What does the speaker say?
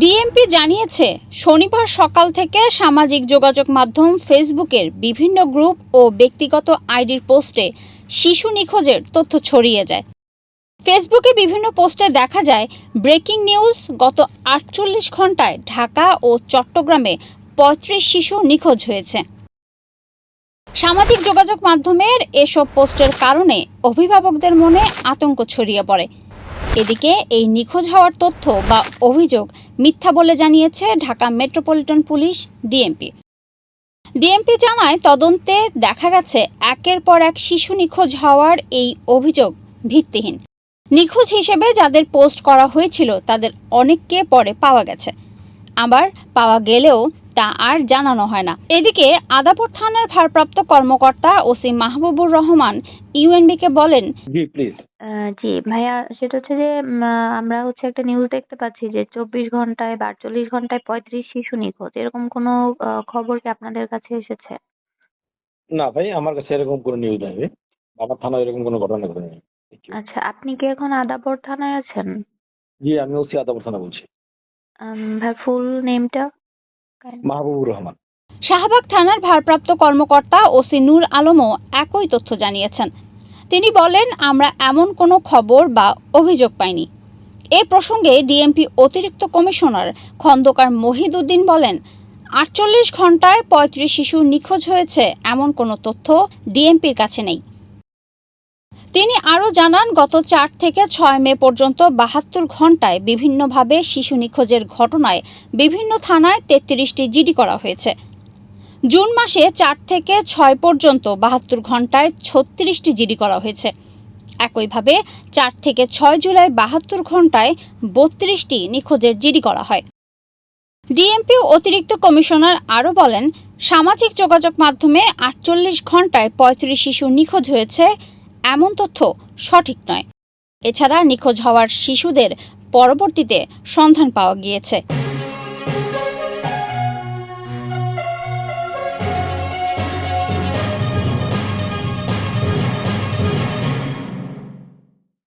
DMP জানিয়েছে, শনিবার সকাল থেকে সামাজিক যোগাযোগ মাধ্যম ফেসবুকের বিভিন্ন গ্রুপ ও ব্যক্তিগত আইডির পোস্টে শিশু নিখোঁজের তথ্য ছড়িয়ে যায়। ফেসবুকে বিভিন্ন পোস্টে দেখা যায়, ব্রেকিং নিউজ, গত আটচল্লিশ ঘন্টায় ঢাকা ও চট্টগ্রামে পঁয়ত্রিশ শিশু নিখোঁজ হয়েছে। সামাজিক যোগাযোগ মাধ্যমের এসব পোস্টের কারণে অভিভাবকদের মনে আতঙ্ক ছড়িয়ে পড়ে। এদিকে এই নিখোঁজ হওয়ার তথ্য বা অভিযোগ মিথ্যা বলে জানিয়েছে Dhaka metropolitan police, DMP. DMP জানায় তদন্তে দেখা গেছে একের পর এক শিশু নিখোঁজ হওয়ার এই অভিযোগ ভিত্তিহীন। নিখোঁজ হিসেবে যাদের পোস্ট করা হয়েছিল তাদের অনেককে পরে পাওয়া গেছে। আবার পাওয়া গেলেও তা আর জানানো হয় না। এদিকে আদাপুর থানার ভারপ্রাপ্ত কর্মকর্তা ওসি মাহবুবুর রহমান ইউএনবিকে বলেন জি প্লিজ জি ভাইয়া সেটা হচ্ছে যে আমরা হচ্ছে একটা নিউজ দেখতে পাচ্ছি যে চব্বিশ ঘন্টায় বা আটচল্লিশ ঘন্টায় পঁয়ত্রিশ শিশু নিখোঁজ। এরকম কোনো খবর কি আপনাদের কাছে এসেছে? না ভাই আমার কাছে এরকম কোনো নিউজ নাই আমার থানায় এরকম কোনো ঘটনা ঘটেনি। আচ্ছা আপনি কি এখন আদাবর থানায় আছেন? জি আমি ওসি আদাপুর থানা বলছি। ভাই ফুল নেমটা মাহবুবুর রহমান। শাহবাগ থানার ভারপ্রাপ্ত কর্মকর্তা ওসি নূর আলমও একই তথ্য জানিয়েছেন। তিনি বলেন আমরা এমন কোনো খবর বা অভিযোগ পাইনি। এ প্রসঙ্গে ডিএমপি অতিরিক্ত কমিশনার খন্দকার মহিদুদ্দিন বলেন আটচল্লিশ ঘন্টায় পঁয়ত্রিশ শিশু নিখোঁজ হয়েছে এমন কোনো তথ্য ডিএমপির কাছে নেই। তিনি আরও জানান, গত চার থেকে ছয় মে পর্যন্ত বাহাত্তর ঘন্টায় বিভিন্নভাবে শিশু নিখোঁজের ঘটনায় বিভিন্ন থানায় তেত্রিশটি জিডি করা হয়েছে। জুন মাসে চার থেকে ছয় পর্যন্ত বাহাত্তর ঘন্টায় ছত্রিশটি জিডি করা হয়েছে। একইভাবে চার থেকে ছয় জুলাই বাহাত্তর ঘন্টায় বত্রিশটি নিখোঁজের জিডি করা হয়। ডিএমপি অতিরিক্ত কমিশনার আরও বলেন, সামাজিক যোগাযোগ মাধ্যমে আটচল্লিশ ঘন্টায় পঁয়ত্রিশ শিশু নিখোঁজ হয়েছে। এমন তথ্য সঠিক নয়। এছাড়া নিখোঁজ হওয়ার শিশুদের পরবর্তীতে সন্ধান পাওয়া গিয়েছে।